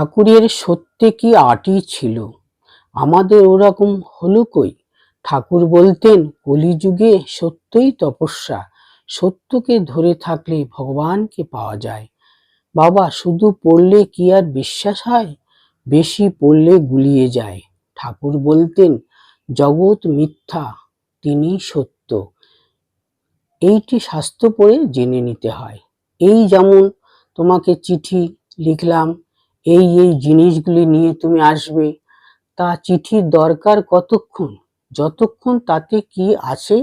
ঠাকুরের সত্যে কি আটি ছিল? আমাদের ওরকম হলো কই? ঠাকুর বলতেন, কলিযুগে সত্যই তপস্যা, সত্যকে ধরে থাকলে ভগবানকে পাওয়া যায়। বাবা, শুধু পড়লে কি আর বিশ্বাস হয়? বেশি পড়লে গুলিয়ে যায়। ঠাকুর বলতেন, জগৎ মিথ্যা, তিনি সত্য। এইটি শাস্ত্র পড়ে জেনে নিতে হয়। এই যেমন তোমাকে চিঠি লিখলাম এই এই জিনিসগুলি নিয়ে তুমি আসবে। তা চিঠির দরকার কতক্ষণ? যতক্ষণ তাতে কি আছে,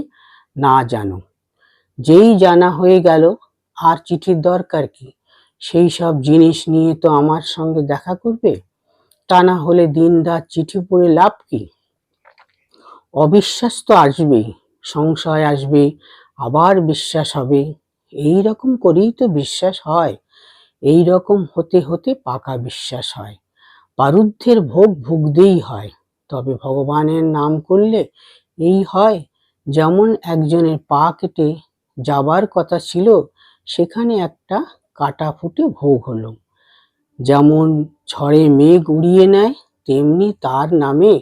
না জানো। যেই জানা হয়ে গেল, আর চিঠির দরকার কি? সেই সব জিনিস নিয়ে তো আমার সঙ্গে দেখা করবে? তা না হলে দিন রাত চিঠি পড়ে লাভ কি? অবিশ্বাস তো আসবেই, সংশয় আসবে, আবার বিশ্বাস হবে। এই রকম করেই তো বিশ্বাস হয়। এই রকম হতে হতে পাকা বিশ্বাস হয়। পারুদ্ধের ভোগ ভুগতেই হয়। তবে ভগবানের নাম করলে এই হয়, যেমন একজনের পা কেটে যাবার কথা ছিল, সেখানে একটা কাটা ফুটে ভোগ হলো। যেমন ঝড়ে মেঘ উড়িয়ে নেয়, তেমনি তার নামে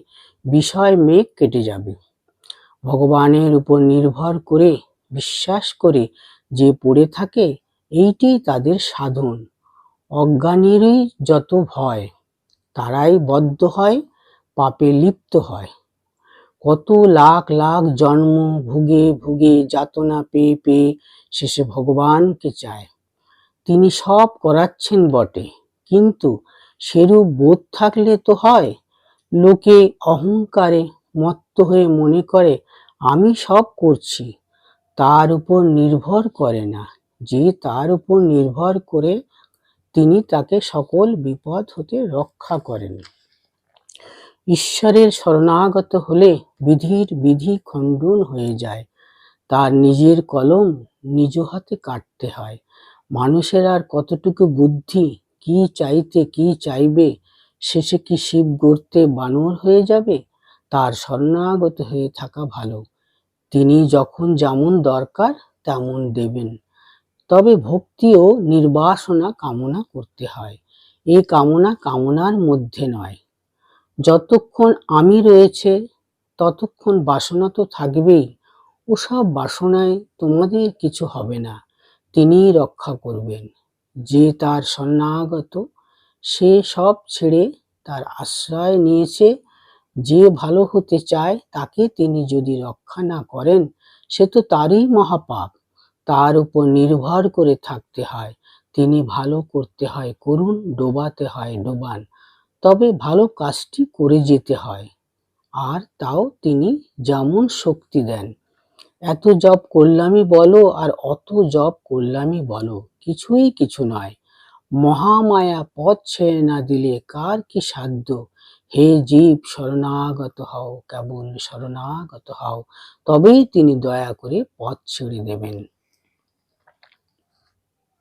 বিষয় মেঘ কেটে যাবে। ভগবানের উপর নির্ভর করে, বিশ্বাস করে যে পড়ে থাকে এইটি তাদের সাধন। অজ্ঞানীরই যত ভয়, তারাই বদ্ধ হয়, পাপে লিপ্ত হয়। কত লাখ লাখ জন্ম ভুগে ভুগে যাতনা পেয়ে পেয়ে শেষে ভগবানকে চায়। তিনি সব করাচ্ছেন বটে, কিন্তু সেরূপ বোধ থাকলে তো হয়। লোকে অহংকারে মত্ত হয়ে মনে করে, আমি সব করছি, তার উপর নির্ভর করে না। যে তার উপর নির্ভর করে তিনি তাকে সকল বিপদ হতে রক্ষা করেন। ঈশ্বরের শরণাগত হলে বিধির বিধি খণ্ডন হয়ে যায়। তার নিজের কলম নিজ হাতে কাটতে হয়। মানুষের আর কতটুকু বুদ্ধি, কি চাইতে, কি চাইবে, শেষে কি শিব গড়তে বানর হয়ে যাবে? তার শরণাগত হয়ে থাকা ভালো। তিনি যখন যেমন দরকার তেমন দেবেন। তবে ভক্তি ও নির্বাসনা কামনা করতে হয়। এই কামনা কামনার মধ্যে নয়। যতক্ষণ আমি রয়েছে, ততক্ষণ বাসনা তো থাকবেই। ওসব বাসনায় তোমাদের কিছু হবে না। তিনিই রক্ষা করবেন। যে তার শরণাগত, সে সব ছেড়ে তার আশ্রয় নিয়েছে। যে ভালো হতে চায়, তাকে তিনি যদি রক্ষা না করেন, সে তো তারই মহাপাপ। তার উপর নির্ভর করে থাকতে হয়। তিনি ভালো করতে হয় করুন ডোবাতে হয় ডোবান। তবে ভালো কাজটি করে যেতে হয়। আর তাও তিনি যেমন শক্তি দেন। এত জব করলামই বলো, আর অত জব করলামই বলো, কিছুই কিছু নয়। মহামায়া পথ ছেড়ে না দিলে কার কি সাধ্য? হে জীব, শরণাগত হও কেবল শরণাগত হও। তবেই তিনি দয়া করে পথ ছেড়ে দেবেন।